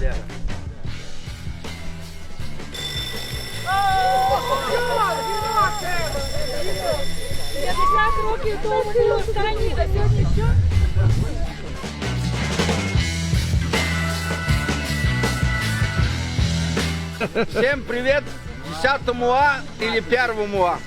Валера. років тому були останні, а сьогодні що? Всем привет 10 А или 1 А.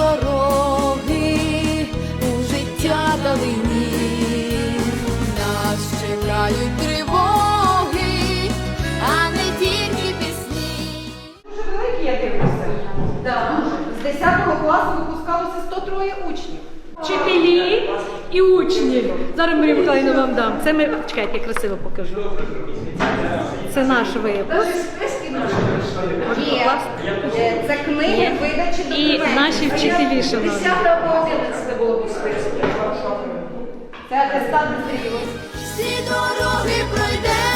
дороги у життя далині, нас чекають тривоги, а не тільки пісні. Дуже великий, я дивлюся. Да. З 10 класу випускалося 103 учнів. Вчителі і учні. Зараз Марія Миколаївна вам дам. Це ми. Чекайте, я красиво покажу. Це наш випуск. Є. Е, Це книги Є. видачі І документів. наші вчителі, шановні. 10 або 11 було у списку. Це атестат зрілості. Всі дороги пройдемо,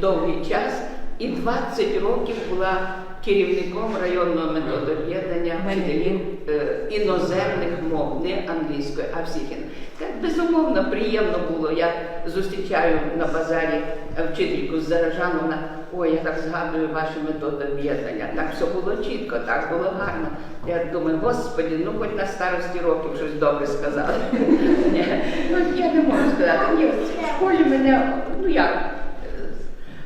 довгий час, і 20 років була керівником районного методооб'єднання вчителів е, іноземних мов, не англійської, а всіх. Так безумовно приємно було. Я зустрічаю на базарі вчительку з Заражан, вона, ой, я так згадую ваші методи об'єднання. Так все було чітко, так було гарно. Я думаю, господі, ну хоч на старості років щось добре сказали. Ну, я не можу сказати. Ні, в школі мене, ну як,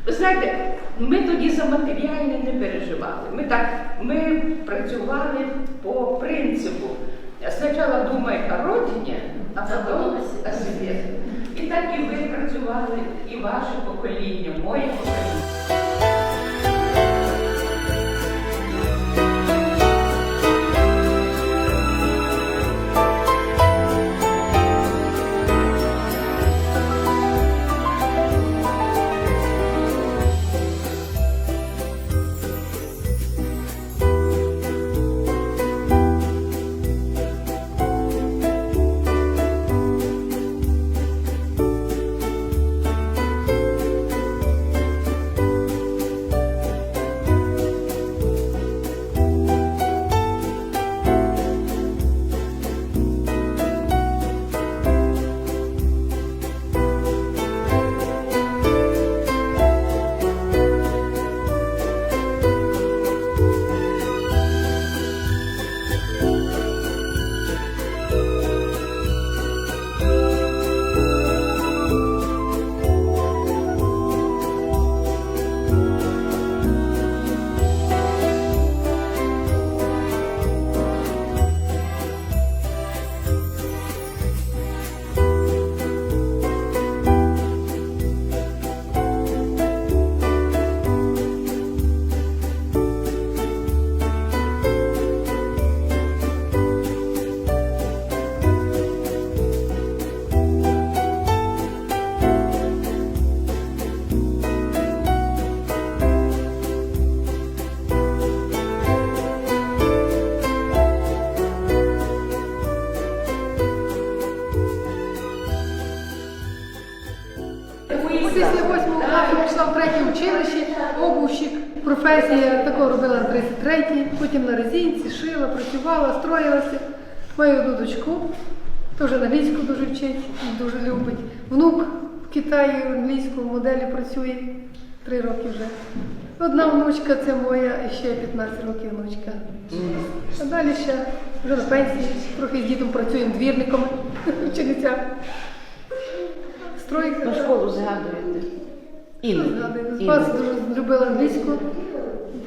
ви знаєте, ми тоді за матеріальне не переживали. Ми так ми працювали по принципу. Спочатку думай о родині, а потім о собі. І так і ви працювали, і ваше покоління, моє покоління. Професія тако робила на 33-й, потім на резинці, шила, працювала, строїлася. Маю одну дочку, теж англійську дуже вчить, дуже любить. Внук в Китаї англійську моделі працює три роки вже. Одна внучка це моя, і ще 15 років внучка. А далі ще вже на пенсії, трохи з дітом працюємо двірником в Стройка. Ну, школу згадуєте. Іноді. Згадую. Вас дуже любила англійську.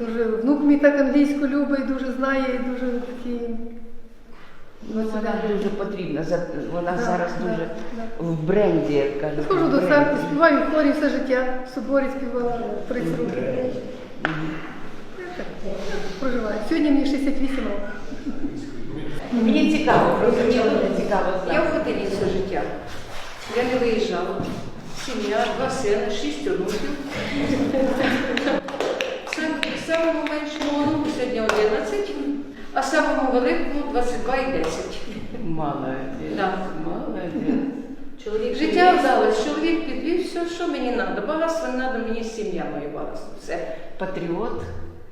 Дуже внук мій так англійську любить, дуже знає і дуже такий. Ну, вона дуже потрібна. Вона Да, зараз да, дуже да. в бренді, як кажуть. Схожу до церкви, співаю в хорі все життя. В соборі співала 30 років. Проживаю. Сьогодні мені 68 років. Мені цікаво, розуміло, мені цікаво Я в Хотині все життя. Я не виїжджала. Сім'я, два сини, шість онуків. Сам- Самому меншому онуку сьогодні 11, а самому великому 22 і 10. Молодець. Да. Молодець. Чоловік Життя вдалося, чоловік підвів все, що мені треба. Багатство не треба, мені сім'я моя багатство. Все. Патріот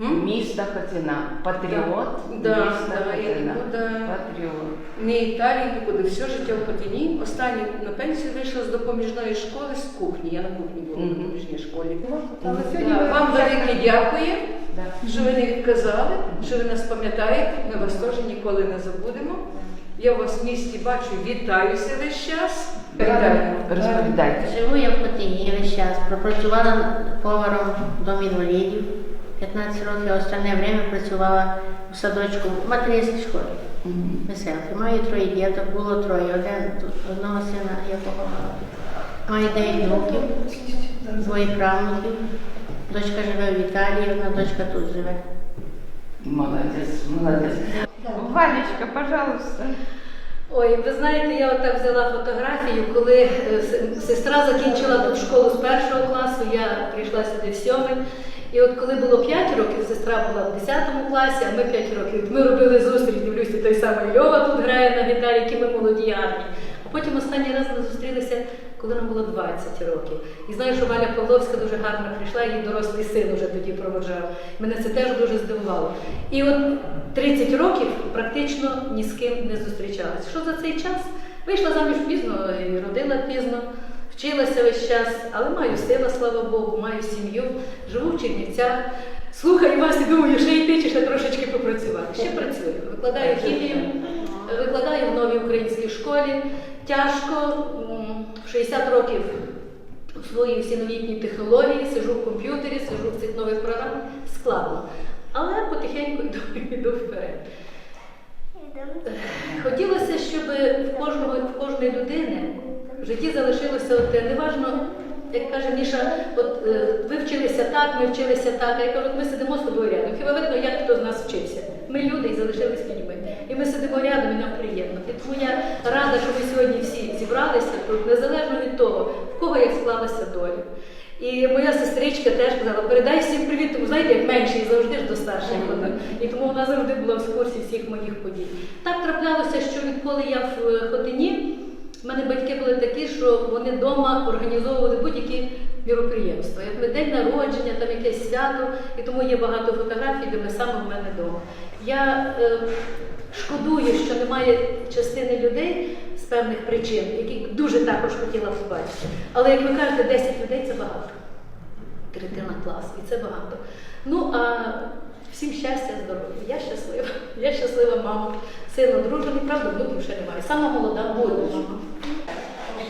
М? міста Хотина. Патріот Да, міста да, Хотина. нікуди- Патріот. Ні Італії, нікуди, все життя в Хотині. Останній на пенсію вийшла з допоміжної школи з кухні. Я на кухні була в допоміжній школі. Але сьогодні Да, Вам велике дякую, Да. що ви не відказали, що ви нас пам'ятаєте. Ми вас теж ніколи не забудемо. Я вас в місті бачу, вітаюся весь час. Розповідайте. Живу я в Хотині весь час. Пропрацювала поваром в домі інвалідів 15 років, а останнє время працювала у садочку в материнській школі. Веселки. Маю троє діток, було троє. Один тут одного сина я поховала. Маю дев'ять внуків, двоє правнуків. Дочка живе в Італії, одна дочка тут живе. Молодець, молодець. Валечка, пожалуйста. Ой, ви знаєте, я отак взяла фотографію, коли е, сестра закінчила тут школу з першого класу, я прийшла сюди в сьомий. І от коли було 5 років, сестра була в 10 класі, а ми 5 років. Ми робили зустріч, дивлюся, той самий Льова тут грає на гітарі, які ми молоді гарні. А потім останній раз ми зустрілися, коли нам було 20 років. І знаю, що Валя Павловська дуже гарно прийшла, її дорослий син вже тоді проводжав. Мене це теж дуже здивувало. І от 30 років практично ні з ким не зустрічалась. Що за цей час? Вийшла заміж пізно і родила пізно. Вчилася весь час, але маю сина, слава Богу, маю сім'ю, живу в Чернівцях. Слухаю вас і думаю, ще йти чи ще трошечки попрацювати. Ще працюю. Викладаю хімію, викладаю в новій українській школі. Тяжко, в 60 років у своїй всі новітній технології, сижу в комп'ютері, сижу в цих нових програмах. Складно. Але потихеньку йду, йду вперед. Хотілося, щоб в кожного в кожної людини в житті залишилося одне. Неважно, як каже Міша, от е, ви вчилися так, ми вчилися так. А я кажу, ми сидимо з тобою рядом. Хіба видно, як хто з нас вчився? Ми люди і залишились людьми. І ми сидимо рядом, і нам приємно. І тому я рада, що ми сьогодні всі зібралися тут, незалежно від того, в кого як склалася доля. І моя сестричка теж казала, передай всім привіт, тому знаєте, як менший завжди ж до старших ходив. І тому вона завжди була в курсі всіх моїх подій. Так траплялося, що відколи я в е, Хотині, в мене батьки були такі, що вони вдома організовували будь-які міроприємства. Як день народження, там якесь свято, і тому є багато фотографій, де ми саме в мене вдома. Я е, шкодую, що немає частини людей з певних причин, яких дуже також хотіла побачити. Але як ви кажете, 10 людей це багато. Третина класу, і це багато. Ну а всім щастя, здоров'я. Я щаслива. Я щаслива мама, син одружений, правда, внуків ще немає. Сама молода буду мама.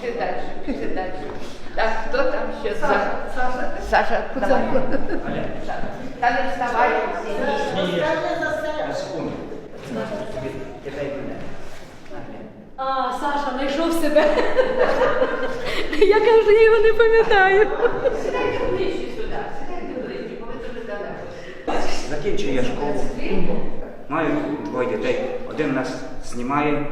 Далі, далі. Так, хто там ще? Саша, Саша. Саша, давай. Та не вставай. А, Саша знайшов себе. Я кажу, я його не пам'ятаю. Сідайте ближче сюди, сідайте ближче, бо ви дуже далеко. Закінчую я школу. Маю двоє дітей. Один нас знімає,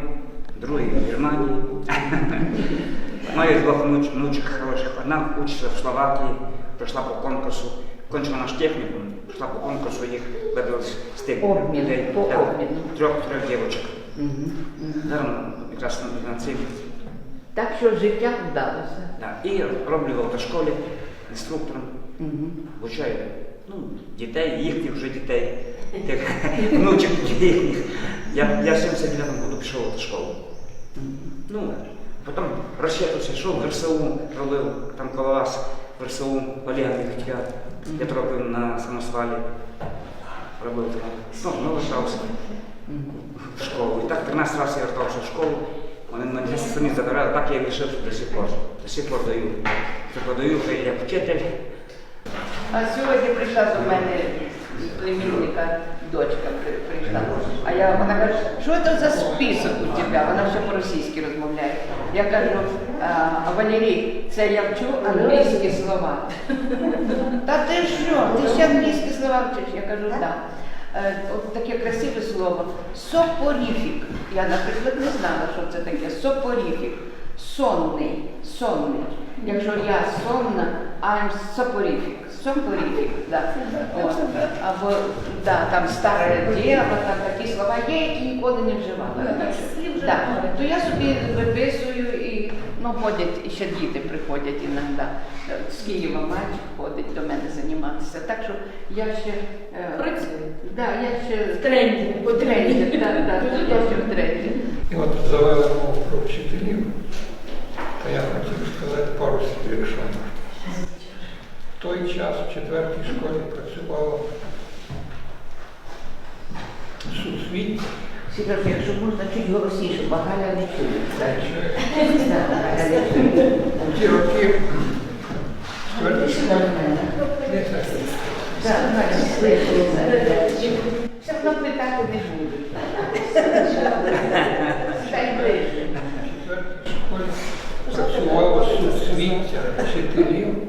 другий в Германії. Маю двох внуч, внучок хороших. Одна учиться в Словакії, пройшла по конкурсу, кончила наш технікум, пройшла по конкурсу, їх вибрали з тих Обмін, дітей. по Так, обміну. Трьох трьох дівчинок. Зараз якраз на, цим. Так що життя вдалося. Да. І роблю в автошколі інструктором. Вивчаю ну, дітей, їхніх вже дітей, тих внучок їхніх. Я, я в 79 году пішов в автошколу. Ну, потім розчитався, йшов в РСУ, робив там коло вас в РСУ Олега Міхтя. Я робив на самосвалі. Робив там. Ну, ну, лишався в школу. І так 13 разів я вертався в школу. Вони мене самі забирали, так я і лишився до сих пор. До сих пор даю. Преподаю вже як вчитель. А сьогодні прийшла до мене племінника, дочка прийшла. А я вона каже, що це за список у тебе? Вона ще по-російськи розмовляє. Я кажу, а, Валерій, це я вчу англійські слова. Та ти що? Ти ще англійські слова вчиш? Я кажу, так. Е, От таке красиве слово. Сопоріфік. Я, наприклад, не знала, що це таке. Сопоріфік. Сонний. Сонний. Якщо я сонна, I'm сопоріфік. Сопоріфік, да. От. Або да, там старе діло, там такі слова є, які ніколи не вживала. Да. То я собі виписую і ну, ходять, і ще діти приходять іноді. З Києва мальчик ходить до мене займатися. Так що я ще е, Працює. Да, я ще В тренді. У тренді, так, так, я ще в тренді. І от завели мову про вчителів, то я хотів сказати пару слів, якщо можна. В той час в четвертій школі працювало суцвіття. Сідор, якщо можна чуть голосніше, бо Галя не чує. Ті роки. Все одно питати не школі працювало суцвіття вчителів,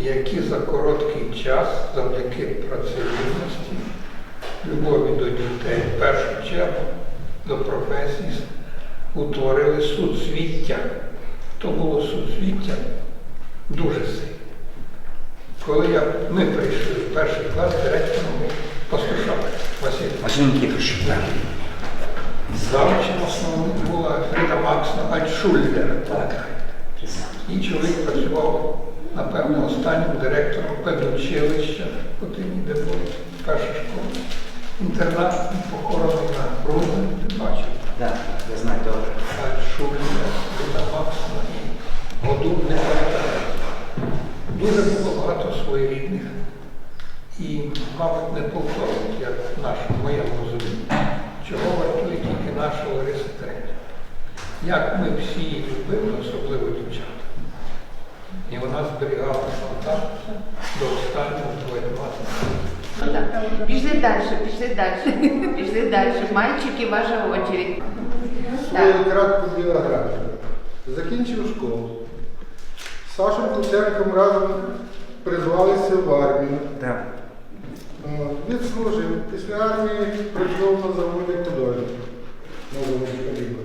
які за короткий час, завдяки працелюбності, любові до дітей, в першу чергу до професії, утворили суцвіття. То було суцвіття дуже сильне. Коли я, ми прийшли в перший клас, директором Пастушак Василь. Василь Нікітович. Завучем основним була Фріда Максна Альтшульдер. І чоловік працював, напевно, останнім директором педучилища, потім де була перша школа. Інтернат похований на Рудні, ти бачив. Да, я знаю добре. Шуліна, Люда Максона і Году не пам'ятаю. Дуже було багато своєрідних і, мабуть, не повторюють, як в нашому моєму розумінні. Чого вартує тільки наша Лариса Третя. Як ми всі її любили, особливо дівчата. І вона зберігала контакт до останнього двоєдного. Ну. Пішли далі, пішли далі, пішли далі. Мальчики, ваша очередь. Свою кратку біографію. Закінчив школу. З Сашем Куценком разом призвалися в армію. Да. От, Відслужив. Після армії працював на заводі художник. На заводі «Калібр».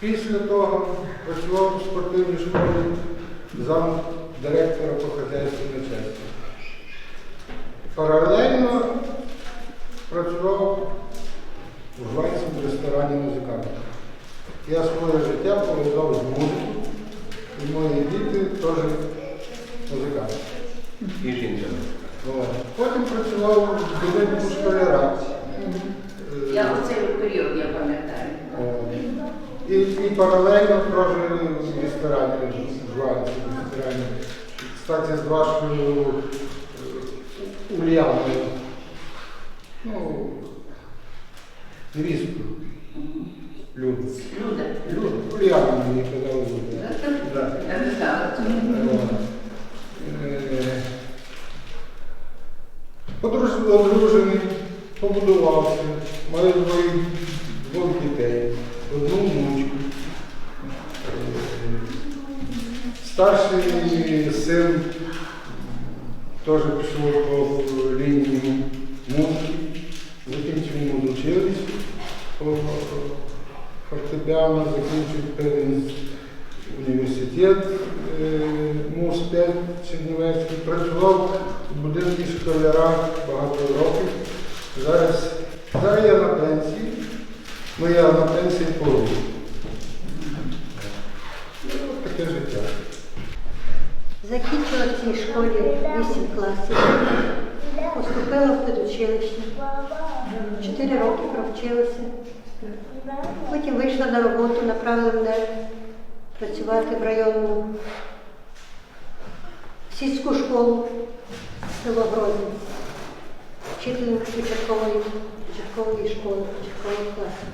Після того працював у спортивній школі зам директора по часті. Паралельно працював у Жванському ресторані музиканта. Я своє життя пов'язав з музикою, і мої діти теж музиканти. І жінка. Потім працював в будинку школяра. Я оцей період я. І, і паралельно прожив в ресторані, в ресторані. Кстати, з вашою е, Ульяною. Ну, невісткою. Люда. Люда. Люда. Ульяна мені казали Люда. Да. Я не знала. Одружений, побудувався, двоїх двох дітей, одну внучку. Е, Старший син теж пішов по лінії музики, закінчив музучилище по фортепіано, закінчив університет е, МУС-5 Чернівецький, працював в будинку школяра багато років. Зараз, зараз я на пенсії, ну я на пенсії по року. Ну, таке життя. Закінчила в цій школі 8 класів, поступила в педучилище, 4 роки провчилася. Потім вийшла на роботу, направили мене працювати в районну сільську школу село Грозне, вчителем початкової, початкової школи, початкового класу.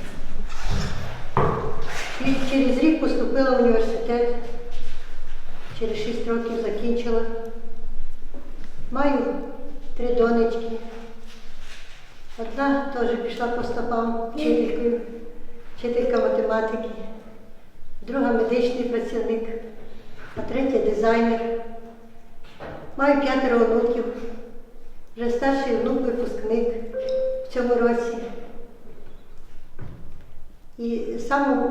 І через рік поступила в університет через 6 років закінчила. Маю три донечки. Одна теж пішла по стопам вчителькою, вчителька математики, друга медичний працівник, а третя дизайнер. Маю п'ятеро онуків. Вже старший внук випускник в цьому році. І саме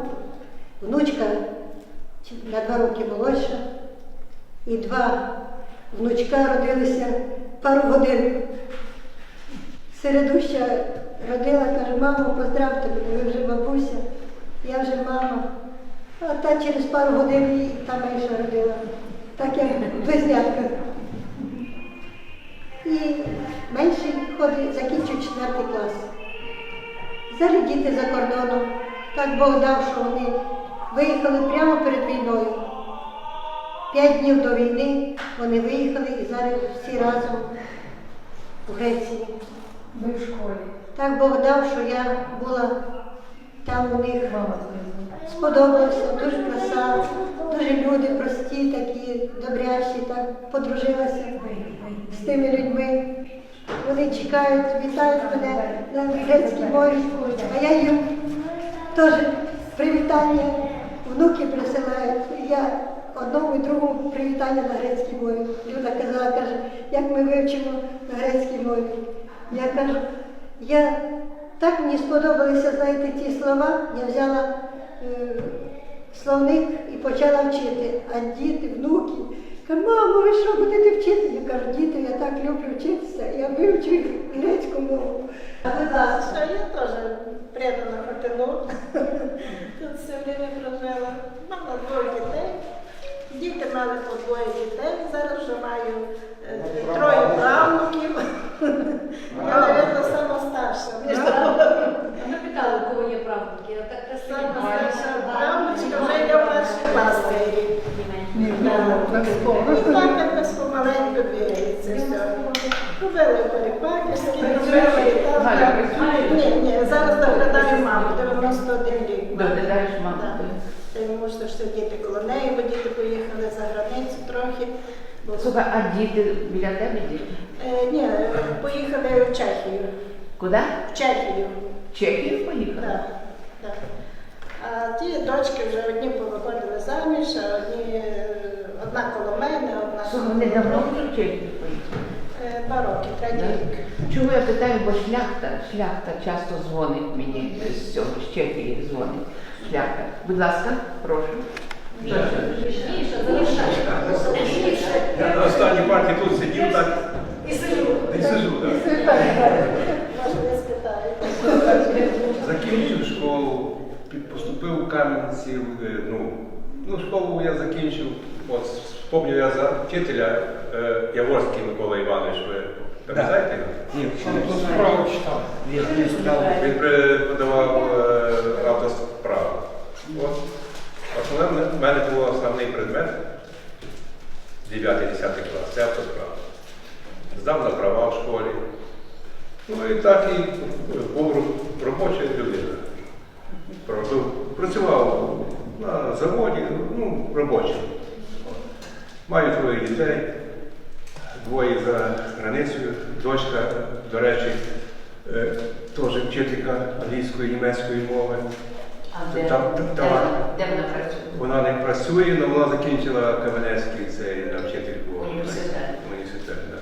внучка на два роки молодша, і два внучка родилися пару годин. Середуща родила, каже, мамо, поздравте мене, ви вже бабуся, я вже мама. А та через пару годин і та менша родила. Так як близнятка. І менший ходить, закінчив четвертий клас. Зараз діти за кордоном. Так Бог дав, що вони виїхали прямо перед війною. П'ять днів до війни вони виїхали і зараз всі разом у Греції. Ми в школі. Так Бог дав, що я була там у них. Сподобалося, дуже краса, дуже люди прості, такі добрячі, так подружилася з тими людьми. Вони чекають, вітають мене на грецькій мові, а я їм теж привітання, внуки присилають. Я одному і другому привітання на грецькій мові. Люда казала, каже, як ми вивчимо на грецькій мові. Я кажу, я так мені сподобалися, знаєте, ті слова, я взяла е, словник і почала вчити. А діти, внуки, кажуть, мамо, ви що будете вчити? Я кажу, діти, я так люблю вчитися, я вивчу грецьку мову. А будь ласка, я теж предана Фортену. Тут все время прожила. Діти мали по двоє дітей, зараз вже маю е, троє правнуків. Я, навіть, сама старша. Ми питали, у кого є правнуки. Сама старша правнучка вже йде в перший клас. І так якось помаленьку бігається. Купили перепаківські, робили. Ні, ні, зараз доглядаю маму, 91 рік. Доглядаєш маму? Й мусиш сидіти коло неї, бо діти поїхали за границю трохи. Бо- Слухай, а діти біля тебе діти? Е, ні, поїхали в Чехію. Куди? В Чехію. В Чехію поїхали? Так, так. А ті дочки вже одні повиходили заміж, а одні е, одна коло мене, одна коло вони давно вже в Чехію поїхали? Е, Два роки, третій рік. Чому я питаю, бо шляхта, шляхта часто дзвонить мені з цього, з Чехії дзвонить. Шляхта. Будь ласка, прошу. Я на останній парті тут сидів так. І сижу. І сижу, так. Закінчив школу, поступив у Кам'янці, е, ну, ну, школу я закінчив, от спомню я за вчителя е, Яворський Микола Іванович, ви пам'ятаєте? його? Ні, справу читав. Він преподавав е, автосправу. От. Основне в мене був основний предмет 9-10 клас, це автосправа. Здав на права в школі. Ну і так і був роб- робоча людина. Працював на заводі, ну, робочий. Маю троє дітей, двоє за границею. Дочка, до речі, е, теж вчителька англійської, німецької мови. А де, Там- де, там- вона- де вона працює? Вона не працює, але вона закінчила Кам'янецький цей навчительку Університет. університет. да.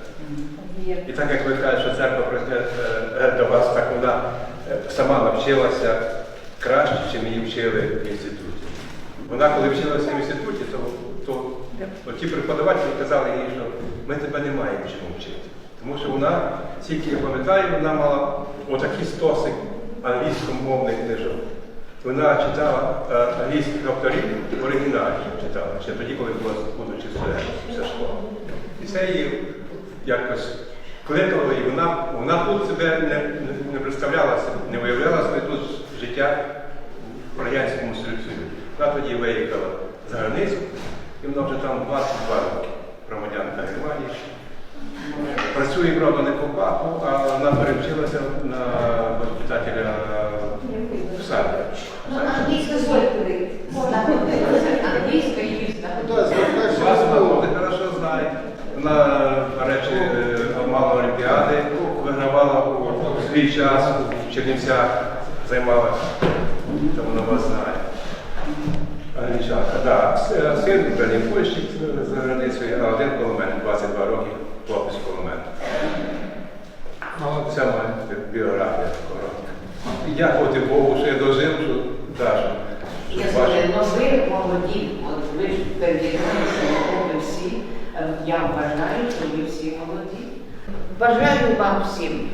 І так як ви кажете, що церква прийде е, до вас, так вона е, сама навчилася краще, ніж її вчили в інституті. Вона, коли вчилася в інституті, то, то, то ті преподавателі казали їй, що ми тебе не маємо чому вчити. Тому що вона, тільки я пам'ятаю, вона мала отакі стоси англійськомовних книжок. Вона читала е, англійських авторів в оригіналі читала, ще тоді, коли була будучи студентом школа. І це її якось кликало, і вона, вона тут себе не, не представляла, не виявляла себе тут життя в Радянському Союзі. Вона тоді виїхала за границю, і вона вже там 22 роки громадянка Германії. Працює, правда, не по а вона перевчилася на воспитателя в саді. Англійська дозвольте. Англійська і Так, Вас до вона хорошо знає. Вона, до речі, мала Олімпіади, вигравала у свій час в Чернівцях, займала, то вона вас знає. Англічанка, так. Син бронепольщик за границею, а один коло мене, 22 роки, хлопець коло мене. Це моя біографія коротка. І дякувати Богу, що я дожив, що Даша. Я скажу, ну ви молоді, от ви ж ви всі, е, я вважаю, що ви всі молоді. Бажаю вам всім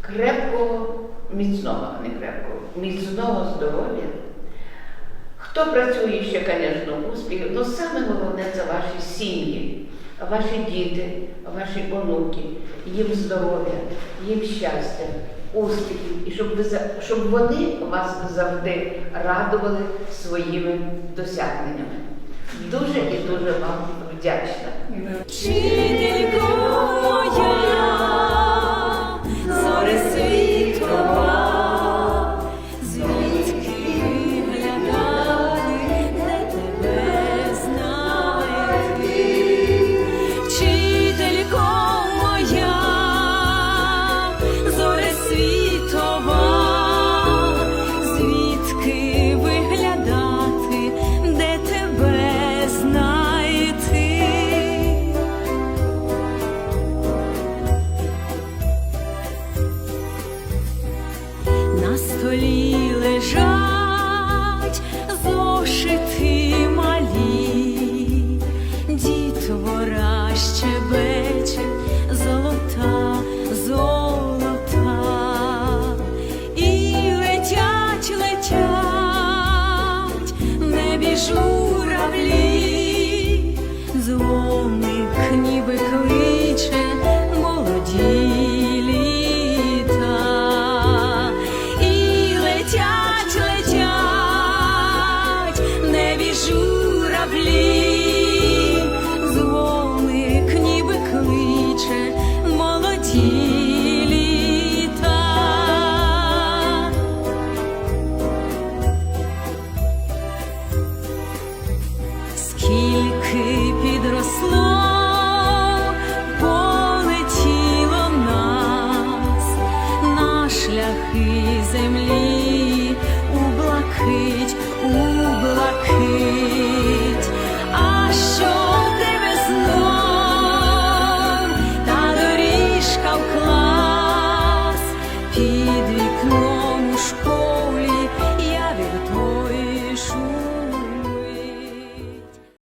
крепкого, міцного, не крепкого, міцного здоров'я. Хто працює ще, звісно, успіх, але саме головне це ваші сім'ї, ваші діти, ваші онуки, їм здоров'я, їм щастя, успіхів, і щоб, ви, щоб вони вас завжди радували своїми досягненнями. Дуже і дуже вам вдячна. Вчителько моя,